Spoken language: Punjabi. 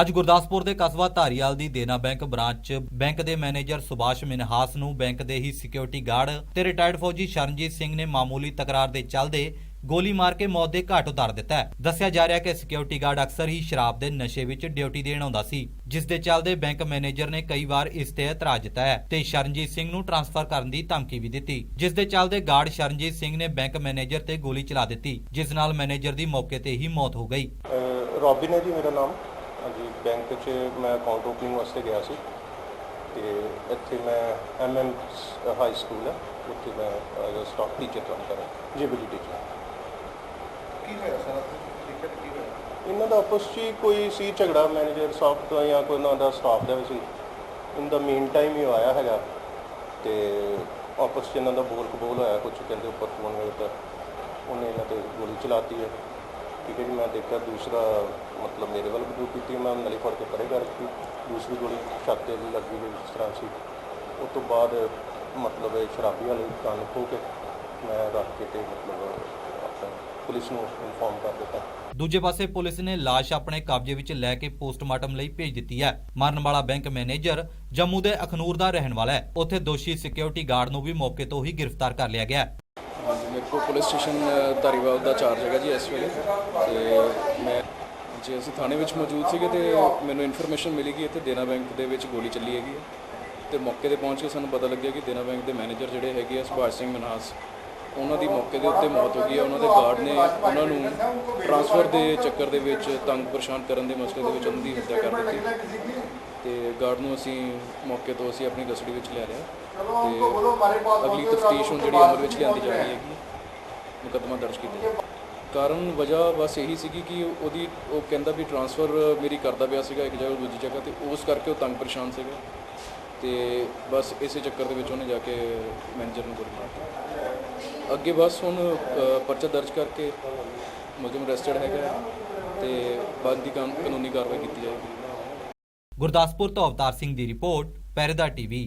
ਅੱਜ ਗੁਰਦਾਸਪੁਰ ਦੇ ਕਸਬਾ ਧਾਰੀਵਾਲ ਦੀ ਦੇਨਾ ਬੈਂਕ ਬ੍ਰਾਂਚ ਬੈਂਕ ਦੇ ਮੈਨੇਜਰ ਸੁਭਾਸ਼ ਮਿਨਹਾਸ ਨੂੰ ਬੈਂਕ ਦੇ ਹੀ ਸਿਕਿਉਰਿਟੀ ਗਾਰਡ ਤੇ ਰਿਟਾਇਰਡ ਫੌਜੀ ਸ਼ਰਨਜੀਤ ਸਿੰਘ ਨੇ ਮਾਮੂਲੀ ਤਕਰਾਰ ਦੇ ਚੱਲਦੇ ਗੋਲੀ ਮਾਰ ਕੇ ਮੌਤ ਦੇ ਘਾਟ ਉਤਾਰ ਦਿੱਤਾ ਹੈ। ਦੱਸਿਆ ਜਾ ਰਿਹਾ ਹੈ ਕਿ ਸਿਕਿਉਰਿਟੀ ਗਾਰਡ ਅਕਸਰ ਹੀ ਸ਼ਰਾਬ ਦੇ ਨਸ਼ੇ ਵਿੱਚ ਡਿਊਟੀ ਦੇਣ ਆਉਂਦਾ ਸੀ, ਜਿਸ ਦੇ ਚੱਲਦੇ ਬੈਂਕ ਮੈਨੇਜਰ ਨੇ ਕਈ ਵਾਰ ਇਸ ਤੇ ਇਤਰਾਜ਼ ਦਿੱਤਾ ਹੈ ਤੇ ਸ਼ਰਨਜੀਤ ਸਿੰਘ ਨੂੰ ਟ੍ਰਾਂਸਫਰ ਕਰਨ ਦੀ ਧਮਕੀ ਵੀ ਦਿੱਤੀ। ਜਿਸ ਦੇ ਚੱਲਦੇ ਗਾਰਡ ਸ਼ਰਨਜੀਤ ਸਿੰਘ ਨੇ ਬੈਂਕ ਮੈਨੇਜਰ ਤੇ ਗੋਲੀ ਚਲਾ ਦਿੱਤੀ, ਜਿਸ ਨਾਲ ਮੈਨੇਜਰ ਦੀ ਮੌਕੇ ਤੇ ਹੀ ਮੌਤ ਹੋ ਗਈ। ਰੋਬਿਨ ਹੈ ਜੀ ਮੇਰਾ ਨਾਮ। ਹਾਂਜੀ ਬੈਂਕ 'ਚ ਮੈਂ ਅਕਾਊਂਟ ਓਪਨਿੰਗ ਵਾਸਤੇ ਗਿਆ ਸੀ ਤੇ ਇੱਥੇ ਮੈਂ ਐਮਐਮ ਹਾਈ ਸਕੂਲ ਹੈ ਉੱਥੇ ਮੈਂ ਐਜ਼ ਅ ਸਟਾਫ ਟੀਚਰ ਕੰਮ ਕਰ ਰਿਹਾ ਜੀਬੀਡੀ ਟੀਚਰ ਕੀ ਹੋਇਆ ਸਾਰਾ ਦਿੱਕਤ ਕੀ ਹੋਇਆ ਇਹਨਾਂ ਦਾ ਆਪਸ 'ਚ ਹੀ ਕੋਈ ਸੀ ਝਗੜਾ ਮੈਨੇਜਰ ਸਟਾਫ ਦਾ ਜਾਂ ਕੋਈ ਉਹਨਾਂ ਦਾ ਸਟਾਫ ਦਾ ਵੀ ਸੀ। ਇਨ ਦਾ ਮੀਨ ਟਾਈਮ ਹੀ ਆਇਆ ਹੈਗਾ ਤੇ ਆਪਸ 'ਚ ਇਹਨਾਂ ਦਾ ਬੋਲ ਕਬੋਲ ਹੋਇਆ ਕੁਝ ਕਹਿੰਦੇ ਉੱਪਰ ਫੋਨ ਕਰਤਾ ਉਹਨੇ ਇਹਨਾਂ ਤੇ ਗੋਲੀ ਚਲਾਤੀ ਹੈ। ਠੀਕ ਹੈ ਜੀ, ਮੈਂ ਦੇਖਿਆ ਦੂਸਰਾ, ਮਤਲਬ ਮੇਰੇ ਵੱਲ ਬਦੂ ਕੀਤੀ ਮੈਂ ਨਲੀ ਫੜ ਕੇ ਪਰੇ ਕਰ ਦੂਸਰੀ ਗੋਲੀ ਛੱਤ ਤੇ ਲੱਗੀ ਹੋਈ ਇਸ ਤਰ੍ਹਾਂ ਸੀ। ਉਸ ਤੋਂ ਬਾਅਦ, ਮਤਲਬ ਇਹ ਸ਼ਰਾਬੀ ਵਾਲੇ ਕੰਨ ਖੋ ਕੇ ਮੈਂ ਰੱਖ ਕੇ ਤੇ ਮਤਲਬ ਆਪਣਾ ਪੁਲਿਸ ਨੂੰ ਇਨਫੋਰਮ ਕਰ ਦਿੱਤਾ। ਦੂਜੇ ਪਾਸੇ ਪੁਲਿਸ ਨੇ ਲਾਸ਼ ਆਪਣੇ ਕਬਜ਼ੇ ਵਿੱਚ ਲੈ ਕੇ ਪੋਸਟਮਾਰਟਮ ਲਈ ਭੇਜ ਦਿੱਤੀ ਹੈ। ਮਰਨ ਵਾਲਾ ਬੈਂਕ ਮੈਨੇਜਰ ਜੰਮੂ ਦੇ ਅਖਨੂਰ ਦਾ ਰਹਿਣ ਵਾਲਾ ਹੈ। ਉੱਥੇ ਦੋਸ਼ੀ ਸਿਕਿਉਰਿਟੀ ਗਾਰਡ ਨੂੰ ਵੀ ਮੌਕੇ ਤੋਂ ਹੀ ਗ੍ਰਿਫਤਾਰ ਕਰ ਲਿਆ ਗਿਆ ਹੈ ਪੁਲਿਸ ਸਟੇਸ਼ਨ ਧਾਰੀਵਾਲ ਦਾ ਚਾਰਜ ਹੈਗਾ ਜੀ ਇਸ ਵੇਲੇ। ਤੇ ਮੈਂ, ਜੇ ਅਸੀਂ ਥਾਣੇ ਵਿੱਚ ਮੌਜੂਦ ਸੀਗੇ ਤੇ ਮੈਨੂੰ ਇਨਫੋਰਮੇਸ਼ਨ ਮਿਲੀ ਕਿ ਇੱਥੇ ਦੇਨਾ ਬੈਂਕ ਦੇ ਵਿੱਚ ਗੋਲੀ ਚੱਲੀ ਹੈਗੀ ਹੈ। ਤੇ ਮੌਕੇ ਤੇ ਪਹੁੰਚ ਕੇ ਸਾਨੂੰ ਪਤਾ ਲੱਗਿਆ ਕਿ ਦੇਨਾ ਬੈਂਕ ਦੇ ਮੈਨੇਜਰ ਜਿਹੜੇ ਹੈਗੇ ਆ ਸੁਭਾਸ਼ ਸਿੰਘ ਮਨਹਾਸ। ਉਹਨਾਂ ਦੀ ਮੌਕੇ ਦੇ ਉੱਤੇ ਮੌਤ ਹੋ ਗਈ ਹੈ। ਉਹਨਾਂ ਦੇ ਗਾਰਡ ਨੇ ਉਹਨਾਂ ਨੂੰ ਟਰਾਂਸਫਰ ਦੇ ਚੱਕਰ ਦੇ ਵਿੱਚ ਤੰਗ ਪਰੇਸ਼ਾਨ ਕਰਨ ਦੇ ਮਸਲੇ ਦੇ ਵਿੱਚ ਉਹਨਾਂ ਦੀ ਹੱਤਿਆ ਕਰ ਦਿੱਤੀ। ਤੇ ਗਾਰਡ ਨੂੰ ਅਸੀਂ ਮੌਕੇ ਤੋਂ ਅਸੀਂ ਆਪਣੀ ਕਸਟਡੀ ਵਿੱਚ ਲੈ ਲਿਆ। ਤੇ ਅਗਲੀ ਤਫਤੀਸ਼ ਹੁਣ ਜਿਹੜੀ ਅਮਲ ਵਿੱਚ ਲਿਆਂਦੀ ਜਾ ਰਹੀ ਹੈਗੀ, ਮੁਕੱਦਮਾ ਦਰਜ ਕੀਤਾ ਜਾਊਗਾ। ਕਾਰਨ ਵਜ੍ਹਾ ਬਸ ਇਹੀ ਸੀਗੀ ਕਿ ਉਹਦੀ ਉਹ ਕਹਿੰਦਾ ਵੀ ਟਰਾਂਸਫਰ ਮੇਰੀ ਕਰਦਾ ਪਿਆ ਸੀਗਾ ਇੱਕ ਜਗ੍ਹਾ ਦੂਜੀ ਜਗ੍ਹਾ ਤੇ, ਉਸ ਕਰਕੇ ਉਹ ਤੰਗ ਪਰੇਸ਼ਾਨ ਸੀਗਾ। ਤੇ ਬਸ ਇਸੇ ਚੱਕਰ ਦੇ ਵਿੱਚ ਉਹਨੇ ਜਾ ਕੇ ਮੈਨੇਜਰ ਨੂੰ ਗੋਲੀ ਮਾਰਤੀ ਅੱਗੇ ਬਸ ਹੁਣ ਪਰਚਾ ਦਰਜ ਕਰਕੇ ਮੁਲਜ਼ਮ ਅਰੈਸਟਡ ਹੈਗਾ ਤੇ ਬਾਅਦ ਦੀ ਕਾਨ- ਕਾਨੂੰਨੀ ਕਾਰਵਾਈ ਕੀਤੀ ਜਾਏਗੀ। ਗੁਰਦਾਸਪੁਰ ਤੋਂ ਅਵਤਾਰ ਸਿੰਘ ਦੀ ਰਿਪੋਰਟ ਪਹਿਰੇਦਾਰ ਟੀਵੀ।